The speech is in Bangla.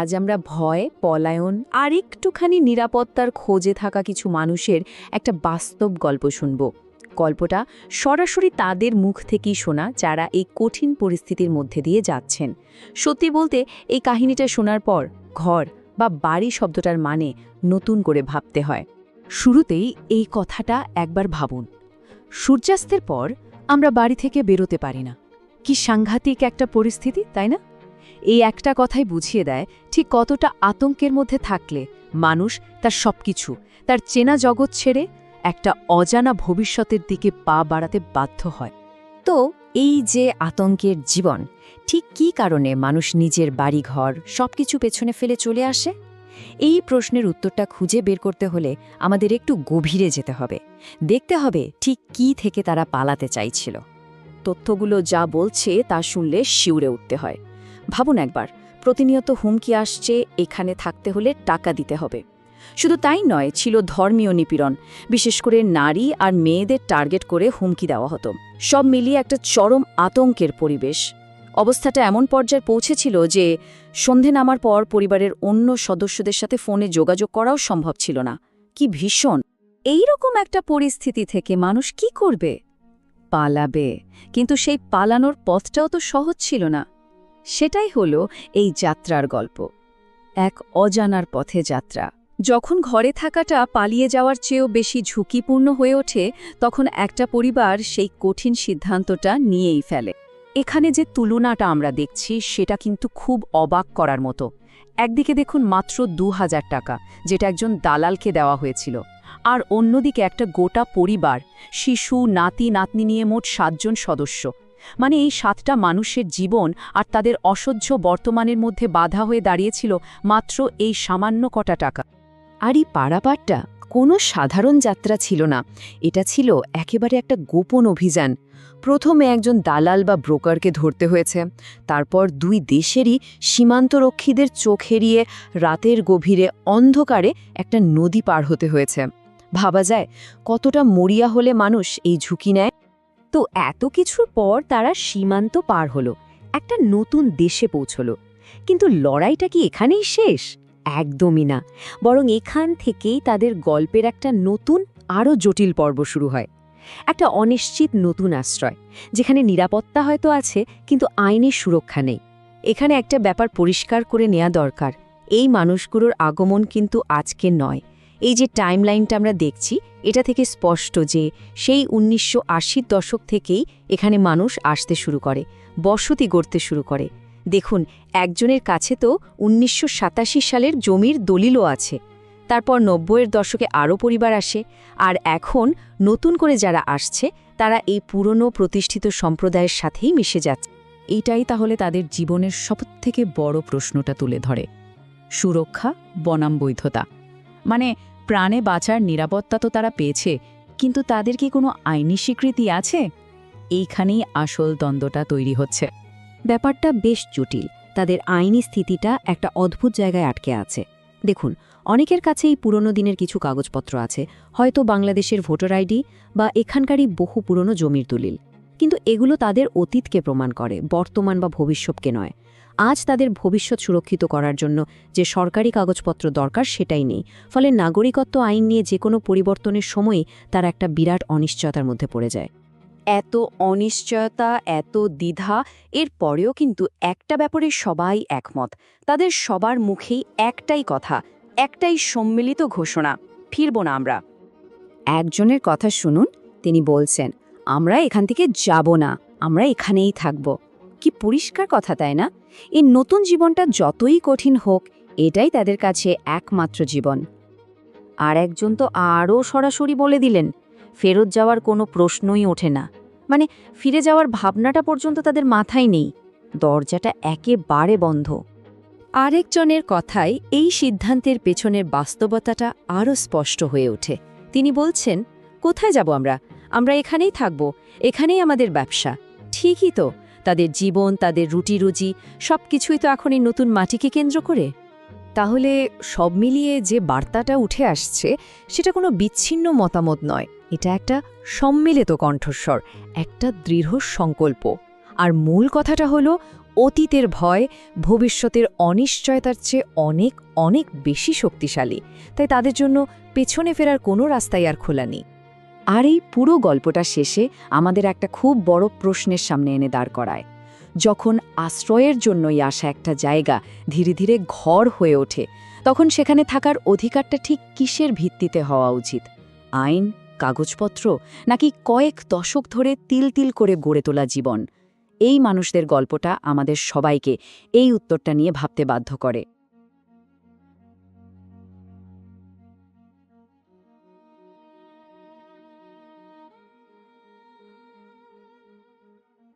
আজ আমরা ভয়, পলায়ন আর একটুখানি নিরাপত্তার খোঁজে থাকা কিছু মানুষের একটা বাস্তব গল্প শুনব। গল্পটা সরাসরি তাদের মুখ থেকেই শোনা যারা এই কঠিন পরিস্থিতির মধ্যে দিয়ে যাচ্ছেন। সত্যি বলতে, এই কাহিনীটা শোনার পর ঘর বা বাড়ি শব্দটার মানে নতুন করে ভাবতে হয়। শুরুতেই এই কথাটা একবার ভাবুন। সূর্যাস্তের পর আমরা বাড়ি থেকে বেরোতে পারি না। কি সাংঘাতিক একটা পরিস্থিতি, তাই না? এই একটা কথাই বুঝিয়ে দেয়, ঠিক কতটা আতঙ্কের মধ্যে থাকলে মানুষ তার সবকিছু, তার চেনা জগৎ ছেড়ে একটা অজানা ভবিষ্যতের দিকে পা বাড়াতে বাধ্য হয়। তো এই যে আতঙ্কের জীবন, ঠিক কী কারণে মানুষ নিজের বাড়িঘর, সবকিছু পেছনে ফেলে চলে আসে? এই প্রশ্নের উত্তরটা খুঁজে বের করতে হলে আমাদের একটু গভীরে যেতে হবে। দেখতে হবে ঠিক কী থেকে তারা পালাতে চাইছিল। তথ্যগুলো যা বলছে তা শুনলে শিউরে উঠতে হয়। ভাবুন একবার, প্রতিনিয়ত হুমকি আসছে এখানে থাকতে হলে টাকা দিতে হবে। শুধু তাই নয়, ছিল ধর্মীয় নিপীড়ন, বিশেষ করে নারী আর মেয়েদের টার্গেট করে হুমকি দেওয়া হতো। সব মিলিয়ে একটা চরম আতঙ্কের পরিবেশ। অবস্থাটা এমন পর্যায়ে পৌঁছেছিল যে, সন্ধে নামার পর পরিবারের অন্য সদস্যদের সাথে ফোনে যোগাযোগ করাও সম্ভব ছিল না। কি ভীষণ! এই রকম একটা পরিস্থিতি থেকে মানুষ কি করবে? পালাবে। কিন্তু সেই পালানোর পথটাও তো সহজ ছিল না। সেটাই হলো এই যাত্রার গল্প। এক অজানার পথে যাত্রা। যখন ঘরে থাকাটা পালিয়ে যাওয়ার চেয়েও বেশি ঝুঁকিপূর্ণ হয়ে ওঠে, তখন একটা পরিবার সেই কঠিন সিদ্ধান্তটা নিয়েই ফেলে। এখানে যে তুলনাটা আমরা দেখছি, সেটা কিন্তু খুব অবাক করার মতো। একদিকে দেখুন মাত্র দু হাজার টাকা, যেটা একজন দালালকে দেওয়া হয়েছিল। আর অন্যদিকে একটা গোটা পরিবার, শিশু, নাতি, নাতনি নিয়ে মোট সাতজন সদস্য। মানে এই সাতটা মানুষের জীবন আর তাদের অসহ্য বর্তমানের মধ্যে বাধা হয়ে দাঁড়িয়েছিল মাত্র এই সামান্য কটা টাকা। আর এই পাড়াপাড়টা কোনো সাধারণ যাত্রা ছিল না। এটা ছিল একেবারে একটা গোপন অভিযান। প্রথমে একজন দালাল বা ব্রোকারকে ধরতে হয়েছে। তারপর দুই দেশেরই সীমান্তরক্ষীদের চোখ এড়িয়ে রাতের গভীরে অন্ধকারে একটা নদী পার হতে হয়েছে। ভাবা যায়, কতটা মরিয়া হলে মানুষ এই ঝুঁকি নেয়? তো এত কিছুর পর তারা সীমান্ত পার হলো, একটা নতুন দেশে পৌঁছল। কিন্তু লড়াইটা কি এখানেই শেষ? একদমই না। বরং এখান থেকেই তাদের গল্পের একটা নতুন, আরও জটিল পর্ব শুরু হয়। একটা অনিশ্চিত নতুন আশ্রয়, যেখানে নিরাপত্তা হয়তো আছে, কিন্তু আইনের সুরক্ষা নেই। এখানে একটা ব্যাপার পরিষ্কার করে নেওয়া দরকার। এই মানুষগুলোর আগমন কিন্তু আজকে নয়। এই যে টাইমলাইনটা আমরা দেখছি, এটা থেকে স্পষ্ট যে সেই উনিশশো দশক থেকেই এখানে মানুষ আসতে শুরু করে, বসতি গড়তে শুরু করে। দেখুন, একজনের কাছে তো উনিশশো সাতাশি সালের জমির দলিলও আছে। তারপর নব্বইয়ের দশকে আরও পরিবার আসে, আর এখন নতুন করে যারা আসছে, তারা এই পুরনো প্রতিষ্ঠিত সম্প্রদায়ের সাথেই মিশে যাচ্ছে। এইটাই তাহলে তাদের জীবনের সবথেকে বড় প্রশ্নটা তুলে ধরে। সুরক্ষা, বনাম বৈধতা। মানে প্রাণে বাঁচার নিরাপত্তা তো তারা পেয়েছে, কিন্তু তাদের কি কোনো আইনি স্বীকৃতি আছে? এইখানেই আসল দ্বন্দ্বটা তৈরি হচ্ছে। ব্যাপারটা বেশ জটিল। তাদের আইনি স্থিতিটা একটা অদ্ভুত জায়গায় আটকে আছে। দেখুন, অনেকের কাছে এই পুরনো দিনের কিছু কাগজপত্র আছে। হয়তো বাংলাদেশের ভোটার আইডি বা এখানকারই বহু পুরনো জমির দলিল। কিন্তু এগুলো তাদের অতীতকে প্রমাণ করে, বর্তমান বা ভবিষ্যৎকে নয়। আজ তাদের ভবিষ্যৎ সুরক্ষিত করার জন্য যে সরকারি কাগজপত্র দরকার সেটাই নেই। ফলে নাগরিকত্ব আইন নিয়ে যে কোনো পরিবর্তনের সময়ই তারা একটা বিরাট অনিশ্চয়তার মধ্যে পড়ে যায়। এত অনিশ্চয়তা, এত দ্বিধা, এর পরেও কিন্তু একটা ব্যাপারে সবাই একমত। তাদের সবার মুখেই একটাই কথা, একটাই সম্মিলিত ঘোষণা, ফিরব না আমরা। একজনের কথা শুনুন, তিনি বলছেন আমরা এখান থেকে যাব না, আমরা এখানেই থাকব। কি পরিষ্কার কথা তাই না? এই নতুন জীবনটা যতই কঠিন হোক, এটাই তাদের কাছে একমাত্র জীবন। আর একজন তো আরও সরাসরি বলে দিলেন, ফেরত যাওয়ার কোনো প্রশ্নই ওঠে না। মানে ফিরে যাওয়ার ভাবনাটা পর্যন্ত তাদের মাথায় নেই। দরজাটা একেবারে বন্ধ। আরেকজনের কথায় এই সিদ্ধান্তের পেছনের বাস্তবতাটা আরও স্পষ্ট হয়ে ওঠে। তিনি বলছেন, কোথায় যাব আমরা? আমরা এখানেই থাকব, এখানেই আমাদের ব্যবসা। ঠিকই তো, তাদের জীবন, তাদের রুটি রুজি সব কিছুই তো এখন এই নতুন মাটিকে কেন্দ্র করে। তাহলে সব মিলিয়ে যে বার্তাটা উঠে আসছে, সেটা কোনো বিচ্ছিন্ন মতামত নয়। এটা একটা সম্মিলিত কণ্ঠস্বর, একটা দৃঢ় সংকল্প। আর মূল কথাটা হলো, অতীতের ভয় ভবিষ্যতের অনিশ্চয়তার চেয়ে অনেক অনেক বেশি শক্তিশালী। তাই তাদের জন্য পেছনে ফেরার কোনো রাস্তাই আর খোলা নেই। আর এই পুরো গল্পটা শেষে আমাদের একটা খুব বড় প্রশ্নের সামনে এনে দাঁড় করায়। যখন আশ্রয়ের জন্যই আসা একটা জায়গা ধীরে ধীরে ঘর হয়ে ওঠে, তখন সেখানে থাকার অধিকারটা ঠিক কিসের ভিত্তিতে হওয়া উচিত? আইন, কাগজপত্র, নাকি কয়েক দশক ধরে তিল তিল করে গড়ে তোলা জীবন? এই মানুষদের গল্পটা আমাদের সবাইকে এই উত্তরটা নিয়ে ভাবতে বাধ্য করে।